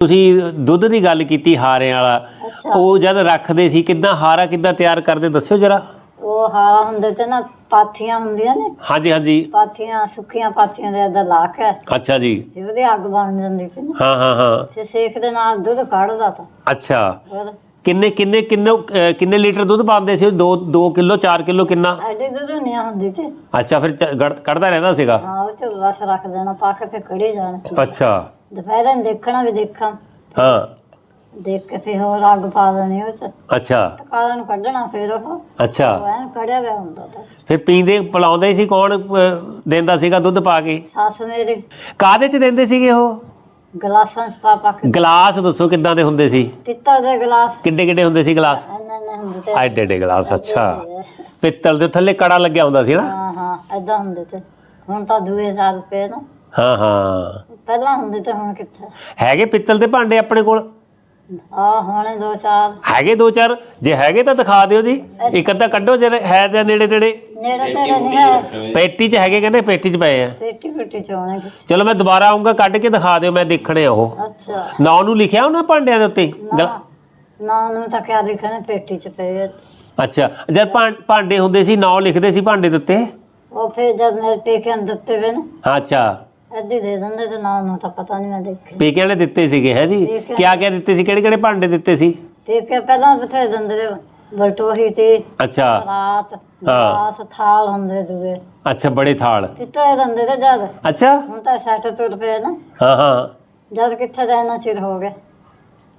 ਤੁਸੀਂ ਦੁੱਧ ਦੀ ਗੱਲ ਕੀਤੀ ਹਾਰਿਆਂ ਵਾਲਾ ਉਹ ਜਦ ਰੱਖਦੇ ਸੀ ਕਿੱਦਾਂ ਹਾਰਾ ਕਿੱਦਾਂ ਤਿਆਰ ਕਰਦੇ ਦੱਸਿਓ ਜਰਾ। ਉਹ ਹਾਰਾ ਹੁੰਦੇ ਤੇ ਨਾ ਪਾਥੀਆਂ ਹੁੰਦੀਆਂ ਨੇ। ਹਾਂਜੀ ਹਾਂਜੀ। ਪਾਥੀਆਂ ਸੁੱਕੀਆਂ ਪਾਥੀਆਂ ਦੇ ਅੰਦਰ ਲਾ ਕੇ। ਅੱਛਾ ਜੀ। ਤੇ ਉਹਦੀ ਅੱਗ ਬਣ ਜਾਂਦੀ ਸੀ ਹਾਂ ਹਾਂ ਹਾਂ। ਤੇ ਸੇਕ ਦੇ ਨਾਲ ਦੁੱਧ ਕੱਢਦਾ ਤਾ। ਅੱਛਾ। ਕਿੰਨੇ ਕਿੰਨੇ ਕਿੰਨੇ ਅਹ, ਕਿੰਨੇ ਲੀਟਰ ਦੁੱਧ ਪਾਉਂਦੇ ਸੀ? 2 2 ਕਿਲੋ 4 ਕਿਲੋ ਕਿੰਨਾ? ਐਡੀ ਦੁੱਧ ਨਹੀਂ ਹੁੰਦੀ ਤੇ। ਅੱਛਾ ਫਿਰ ਚ- ਗੜ- ਕੱਢਦਾ ਰਹਿੰਦਾ ਸੀਗਾ? ਹਾਂ ਉਹ ਚ ਬਸ ਰੱਖ ਦੇਣਾ ਪਾ ਕੇ ਫਿਰ ਕੜੀ ਜਾਣਾ। ਅੱਛਾ। ਦੁਪਹਿਰੇ ਨੂੰ ਦੇਖਣਾ ਵੀ ਦੇਖਾਂ। ਹਾਂ। ਦੇਖ ਕੇ ਫਿਰ ਹੋਰ ਅੱਗ ਪਾ ਦੇਣੀ ਉਹ ਚ। ਅੱਛਾ। ਕਾਲਾ ਨੂੰ ਕੱਢਣਾ ਫਿਰ ਉਹ? ਅੱਛਾ। ਉਹ ਐਨ ਕੜਿਆ ਹੋਇਆ ਹੁੰਦਾ ਤਾ। ਫਿਰ ਪੀਂਦੇ ਪਿਲਾਉਂਦੇ ਸੀ ਕੌਣ ਅਹ, ਦਿੰਦਾ ਸੀਗਾ ਦੁੱਧ ਪਾ ਕੇ? ਸੱਸ ਮੇਰੀ। ਕਾਦੇ ਚ ਦਿੰਦੇ ਸੀਗੇ ਉਹ? ਗਲਾਸਾਂ ਚ ਪਾ ਪਾ ਕੇ ਗਲਾਸ ਦੱਸੋ ਕਿੱਦਾਂ ਦੇ ਹੁੰਦੇ ਸੀ? ਪਿੱਤਲ ਦੇ ਗਲਾਸ। ਕਿੱਡੇ ਕਿੱਡੇ ਹੁੰਦੇ ਸੀ ਗਲਾਸ? ਐਨੇ ਐਨੇ ਹੁੰਦੇ ਤੇ। ਐਡੇ ਐਡੇ ਗਲਾਸ ਅੱਛਾ। ਪਿੱਤਲ ਦੇ ਥੱਲੇ ਕੜਾ ਲੱਗਿਆ ਹੁੰਦਾ ਸੀ ਨਾ? ਹਾਂ ਹਾਂ ਏਦਾਂ ਹੁੰਦੇ ਤੇ। ਹੁਣ ਤਾਂ ਦੂਏ ਸਾਲ ਰੁਪਏ ਨਾ। ਹਾਂ ਹਾਂ। ਪਹਿਲਾਂ ਹੁੰਦੇ ਤੇ ਹੁਣ ਕਿੱਥੇ? ਹੈਗੇ ਪਿੱਤਲ ਦੇ ਭਾਂਡੇ ਆਪਣੇ ਕੋਲ? ਆ ਹੁਣੇ ਦੋ ਚਾਰ। ਹੈਗੇ ਦੋ ਚਾਰ? ਜੇ ਹੈਗੇ ਤਾਂ ਦਿਖਾ ਦਿਓ ਜੀ। ਇੱਕ ਅੱਧਾ ਕੱਢੋ ਜਿਹੜੇ ਹੈ ਜਾਂ ਨੇੜੇ ਤੇੜੇ। ਨੇੜੇ ਤੇੜੇ ਨਹੀਂ ਹੈ। ਪੇਟੀ 'ਚ ਹੈਗੇ ਕਹਿੰਦੇ ਪੇਟੀ 'ਚ ਪਏ ਆ। ਪੇਟੀ ਪੇਟੀ ਚੋਣੇ ਚਲੋ ਮੈਂ ਦੁਬਾਰਾ ਆਉਂਗਾ ਕੱਢ ਕੇ ਦਿਖਾ ਦਿਓ ਮੈਂ ਦੇਖਣੇ ਆ ਉਹ। ਅੱਛਾ। ਨਾਂ ਨੂੰ ਲਿਖਿਆ ਉਹਨਾਂ ਭਾਂਡਿਆਂ ਦੇ ਉੱਤੇ? ਨਾ ਨਾ ਨੂੰ ਤਾਂ ਕਿਆ ਲਿਖਣਾ ਪੇਟੀ ਚ ਪਏ ਆ। ਅੱਛਾ ਜਦ ਭਾਂ- ਭਾਂਡੇ ਹੁੰਦੇ ਸੀ ਨਾਂ ਲਿਖਦੇ ਸੀ ਭਾਂਡੇ ਦੇ ਉੱਤੇ? ਉਹ ਫਿਰ ਜਦ ਮੇਰੇ ਪੇਕਿਆਂ ਨੂੰ ਦਿੱਤੇ ਵੇ ਨਾ। ਹਾਂ, ਅੱਛਾ। ਅੱਧੀ ਦੇ ਦਿੰਦੇ ਤੇ ਨਾ ਨੂੰ ਤਾਂ ਪਤਾ ਨਹੀਂ ਮੈਂ ਦੇਖੇ ਪੇਕਿਆਂ ਨੇ ਦਿੱਤੇ ਸੀਗੇ ਹੈ ਜੀ? ਪੇਕਿਆਂ ਕਿਆ ਕਿਆ ਦਿੱਤੇ ਸੀ ਕਿਹੜੇ ਕਿਹੜੇ ਭਾਂਡੇ ਦਿੱਤੇ ਸੀ? ਪੇਕੇ ਪਹਿਲਾਂ ਬਥੇ ਦਿੰਦੇ ਬਲਟੋਹੀ ਤੇ ਅੱਛਾ। ਰਾਤ ਗਲਾਸ ਥਾਲ ਹੁੰਦੇ ਦੂਏ। ਅੱਛਾ ਬੜੇ ਥਾਲ। ਕਿੱਥੇ ਦਿੰਦੇ ਤੇ ਜਦ? ਅੱਛਾ। ਹੁਣ ਤਾਂ ਸੱਠ ਤੁਰ ਪਏ ਨਾ। ਹਾਂ ਹਾਂ। ਜਦ ਕਿੱਥੇ ਦਾ ਇੰਨਾ ਚਿਰ ਹੋ ਗਿਆ?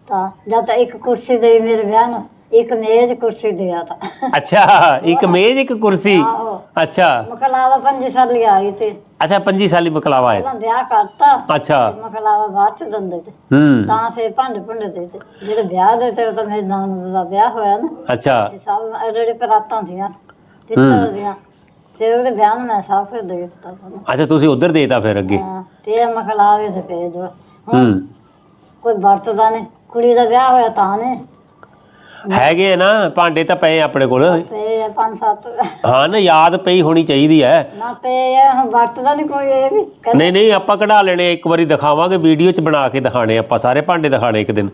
ਤਾਂ ਜਦ ਤਾਂ ਇੱਕ ਕੁਰਸੀ ਦੇ ਮੇਰੇ ਵਿਆਹ ਨੂੰ ਇੱਕ ਮੇਜ਼ ਕੁਰਸੀ ਦਿਆ ਤਾਂ। ਅੱਛਾ ਇੱਕ ਮੇਜ਼ ਇੱਕ ਕੁਰਸੀ? ਆਹੋ। ਅੱਛਾ। ਮਕਲਾਵਾ ਪੰਜੀ ਸਾਲੀ ਆਈ ਤੇ। ਅੱਛਾ 25 ਸਾਲੀ ਬਕਲਾਵਾ ਹੈ ਪਹਿਲਾਂ ਵਿਆਹ ਕਰਤਾ। ਅੱਛਾ। ਮਕਲਾਵਾ ਬਾਅਦ ਚ ਦਿੰਦੇ ਤੇ। ਹੂੰ। ਤਾਂ ਫੇਰ ਭੰਡ ਭੁੰਡ ਦੇ ਤੇ। ਜਿਹੜੇ ਵਿਆਹ ਦੇ ਤੇ ਉਹ ਤਾਂ ਮੇਰੇ ਨਾਨ ਦਾ ਵਿਆਹ ਹੋਇਆ ਨਾ। ਅੱਛਾ। ਤੇ ਸਭ ਜਿਹੜੇ ਪਰਾਤਾਂ ਦੀਆਂ। ਤਿੱਤਰ ਦੀਆਂ ਤੇ ਉਹਦੇ ਵਿਆਹ ਨੂੰ ਮੈਂ ਸਭ ਕੁਝ ਦੇ ਦਿੱਤਾ ਤੁਹਾਨੂੰ। ਅੱਛਾ ਤੁਸੀਂ ਉਧਰ ਦੇਤਾ ਫਿਰ ਅੱਗੇ? ਹਾਂ ਤੇ ਇਹ ਮਕਲਾਵੇ ਦੇ ਭੇਜ ਦੋ। ਹੁਣ ਹੂੰ। ਕੋਈ ਵਰਤਦਾ ਨੇ। ਕੁੜੀ ਦਾ ਵਿਆਹ ਹੋਇਆ ਤਾਂ ਨੇ। ਹੈਗੇ ਆ ਨਾ ਭਾਂਡੇ ਤਾਂ ਪਏ ਆ ਆਪਣੇ ਕੋਲ। ਤੇ ਪੰਜ ਸੱਤ। ਹਾਂ ਨਾ ਯਾਦ ਪਈ ਹੋਣੀ ਚਾਹੀਦੀ ਹੈ ਨਾ ਪੇ ਇਹ ਹੁਣ ਵਰਤਦਾ ਨਹੀਂ ਕੋਈ ਇਹ ਵੀ। ਨਹੀਂ ਨਹੀਂ ਆਪਾਂ ਕਢਾ ਲੈਣੇ ਇੱਕ ਵਾਰੀ ਦਿਖਾਵਾਂਗੇ ਵੀਡੀਓ 'ਚ ਬਣਾ ਕੇ ਦਿਖਾਣੇ ਆਪਾਂ ਸਾਰੇ ਭਾਂਡੇ ਦਿਖਾਣੇ ਇੱਕ ਦਿਨ।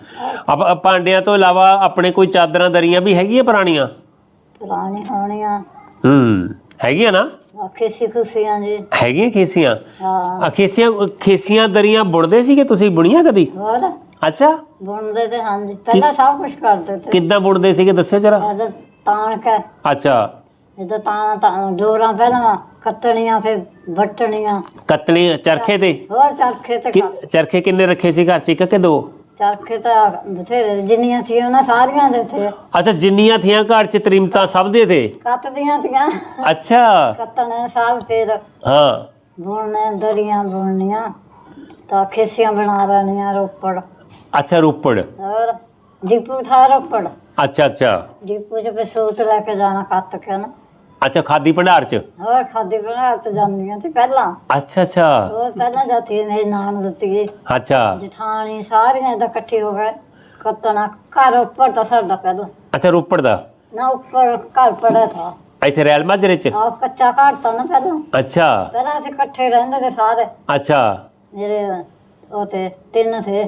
ਆਪਾਂ ਭਾਂਡਿਆਂ ਤੋਂ ਇਲਾਵਾ ਆਪਣੇ ਕੋਈ ਚਾਦਰਾਂ ਦਰੀਆਂ ਵੀ ਹੈਗੀਆਂ ਪੁਰਾਣੀਆਂ? ਪੁਰਾਣੀ ਹੋਣੀਆਂ। ਹੂੰ। ਹੈਗੀਆਂ ਨਾ? ਖੇਸੀ ਖੁਸ਼ੀਆਂ ਜੀ। ਹੈਗੀਆਂ ਖੇਸੀਆਂ? ਹਾਂ। ਆ ਖੇਸੀਆਂ ਖੇਸੀਆਂ ਦਰੀਆਂ ਬੁਣਦੇ ਸੀਗੇ ਤੁਸੀਂ? ਬੁਣੀਆਂ ਕਦੀ? ਹੋਰ? ਅੱਛਾ। ਬੁਣਦੇ ਤੇ ਹਾਂਜੀ ਪਹਿਲਾਂ ਸਭ ਕੁਝ ਕਰਦੇ ਤੇ। ਕਿੱਦਾਂ ਬੁਣਦੇ ਸੀਗੇ? ਦੱਸਿਓ ਜਰਾ। ਤਾਣ ਕੇ। ਅੱਛਾ। ਇਹਦਾ ਤਾਣਾ ਤਾਂ ਡੋਰਾਂ ਪਹਿਲਾਂ ਕੱਤਣੀਆਂ ਫਿਰ ਵੱਟਣੀਆਂ। ਕਤਲੀ ਚਰਖੇ ਤੇ? ਹੋਰ ਚਰਖੇ ਤੇ ਚਰਖੇ ਕਿੰਨੇ ਰੱਖੇ ਸੀ ਘਰ 'ਚ? ਇੱਕ ਕਿ ਦੋ? ਚਰਖੇ ਤਾਂ ਬਥੇਰੇ ਜਿੰਨੀਆਂ ਸੀ ਉਹਨਾਂ ਸਾਰੀਆਂ ਦੇ ਤੇ ਅੱਛਾ ਜਿੰਨੀਆਂ ਥੀਆਂ ਘਰ 'ਚ ਤ੍ਰਿਮਤਾ ਸਭ ਦੇ ਤੇ? ਕੱਤਦੀਆਂ ਤੀਆਂ ਅੱਛਾ। ਕੱਤਣੇ ਸਭ ਫਿਰ ਹਾਂ। ਬੁਣਨੇ ਦਰੀਆਂ ਬੁਣਨੀਆਂ ਤਾਂ ਖੇਸੀਆਂ ਬਣਾ ਲੈਣੀਆਂ ਰੋਪੜ। ਅੱਛਾ ਰੋਪੜ। ਹੋਰ ਡਿਪੂ ਥਾ ਰੋਪੜ। ਅੱਛਾ ਅੱਛਾ। ਡਿਪੂ ਚ ਫਿਰ ਸੂਤ ਲੈ ਕੇ ਜਾਣਾ ਕੱਤ ਕੇ ਨਾ। ਅੱਛਾ ਖਾਦੀ ਭੰਡਾਰ 'ਚ? ਹੋਰ ਖਾਦੀ ਬਣਾ ਤੇ ਜਾਂਦੀਆਂ ਤੇ ਪਹਿਲਾਂ। ਅੱਛਾ ਅੱਛਾ। ਹੋਰ ਪਹਿਲਾਂ ਜਾਤੀ ਮੇਰੇ ਨਾਮ ਦਿੱਤੀ। ਅੱਛਾ। ਜਠਾਣੀ ਸਾਰੀਆਂ ਇਹਦਾ ਇਕੱਠੇ ਹੋ ਗਏ। ਕੱਤਣਾ ਘਰ ਉੱਪਰ ਤਾਂ ਸਾਡਾ ਪਹਿਲਾਂ। ਅੱਛਾ ਰੋਪੜ ਦਾ? ਨਾ ਉੱਪਰ ਘਰ ਪੜਾ ਥਾ। ਇੱਥੇ ਰੈਲ ਮਾਜਰੇ 'ਚ? ਆ ਕੱਚਾ ਘਰ ਤਾਂ ਨਾ ਪਹਿਲਾਂ। ਅੱਛਾ। ਪਹਿਲਾਂ ਅਸੀਂ ਇਕੱਠੇ ਰਹਿੰਦੇ ਤੇ ਸਾਰੇ। ਅੱਛਾ। ਜਿਹੜੇ ਉਹ ਤੇ ਤਿੰਨ ਥੇ।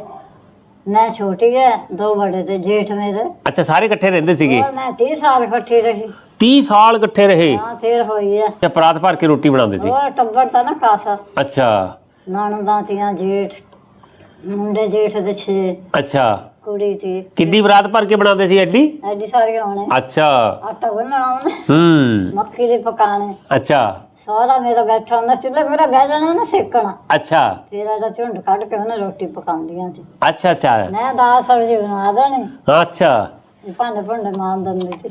ਮੈਂ ਛੋਟੀ ਹੈ ਦੋ ਬੜੇ ਤੇ ਜੇਠ ਮੇਰੇ। ਅੱਛਾ ਸਾਰੇ ਇਕੱਠੇ ਰਹਿੰਦੇ ਸੀਗੇ? ਹੋਰ ਮੈਂ 30 ਸਾਲ ਇਕੱਠੀ ਰਹੀ। 30 ਸਾਲ ਇਕੱਠੇ ਰਹੇ? ਹਾਂ ਫੇਰ ਹੋਈ ਹੈ ਅੱਛਾ ਪਰਾਤ ਭਰ ਕੇ ਰੋਟੀ ਬਣਾਉਂਦੇ ਸੀ? ਹੋਰ ਟੱਬਰ ਤਾਂ ਨਾ ਖਾਸਾ। ਅੱਛਾ। ਨਣਦਾਂ ਤੀਆਂ ਜੇਠ ਮੁੰਡੇ ਜੇਠ ਦੇ ਛੇ ਅੱਛਾ। ਕੁੜੀ ਤੀ ਕਿੱਡੀ ਬਰਾਤ ਭਰ ਕੇ ਬਣਾਉਂਦੇ ਸੀ ਐਡੀ? ਐਡੀ ਸਾਰੀਆਂ ਹੋਣੇ। ਅੱਛਾ। ਆਟਾ ਗੁੰਨਣਾ ਉਹਨੇ। ਹੂੰ। ਮੱਕੀ ਦੇ ਪਕਾਣੇ। ਅੱਛਾ। ਸਾਰਾ ਮੇਰਾ ਬੈਠਾ ਹੁੰਦਾ ਚੁੱਲ੍ਹੇ ਮੇਰਾ ਬਹਿ ਜਾਣਾ ਉਹਨੇ ਸੇਕਣਾ। ਅੱਛਾ। ਫਿਰ ਇਹਦਾ ਝੁੰਡ ਕੱਢ ਕੇ ਉਹਨੇ ਰੋਟੀ ਪਕਾਉਂਦੀਆਂ ਸੀ। ਅੱਛਾ ਅੱਛਾ। ਮੈਂ ਦਾਲ ਸਬਜ਼ੀ ਬਣਾ ਦੇਣੀ। ਅੱਛਾ। ਭਾਂਡੇ ਭੁੰਡੇ ਮਾਰ ਦਿੰਦੀ ਸੀ